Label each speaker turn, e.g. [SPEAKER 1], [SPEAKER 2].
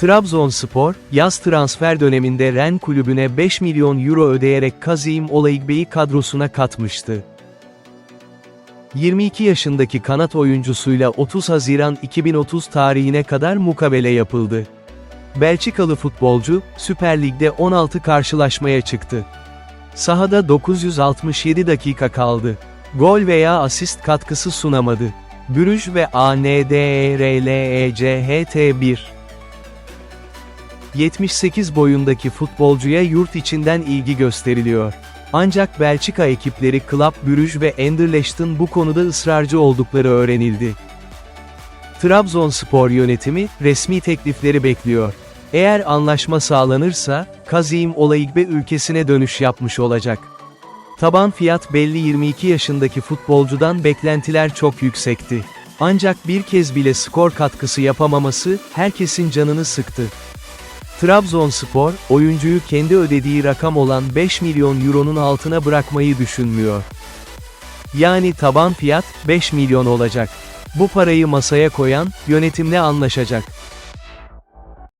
[SPEAKER 1] Trabzonspor, yaz transfer döneminde Ren kulübüne 5 milyon euro ödeyerek Kazim Olaigbe'yi kadrosuna katmıştı. 22 yaşındaki kanat oyuncusuyla 30 Haziran 2030 tarihine kadar mukabele yapıldı. Belçikalı futbolcu, Süper Lig'de 16 karşılaşmaya çıktı. Sahada 967 dakika kaldı. Gol veya asist katkısı sunamadı. Brüj ve E ANDERLECHT1 78 boyundaki futbolcuya yurt içinden ilgi gösteriliyor. Ancak Belçika ekipleri Club Brugge ve Anderlecht'in bu konuda ısrarcı oldukları öğrenildi. Trabzonspor yönetimi, resmi teklifleri bekliyor. Eğer anlaşma sağlanırsa, Kazim Olaigbe ülkesine dönüş yapmış olacak. Taban fiyat belli 22 yaşındaki futbolcudan beklentiler çok yüksekti. Ancak bir kez bile skor katkısı yapamaması, herkesin canını sıktı. Trabzonspor, oyuncuyu kendi ödediği rakam olan 5 milyon euronun altına bırakmayı düşünmüyor. Yani taban fiyat, 5 milyon olacak. Bu parayı masaya koyan, yönetimle anlaşacak.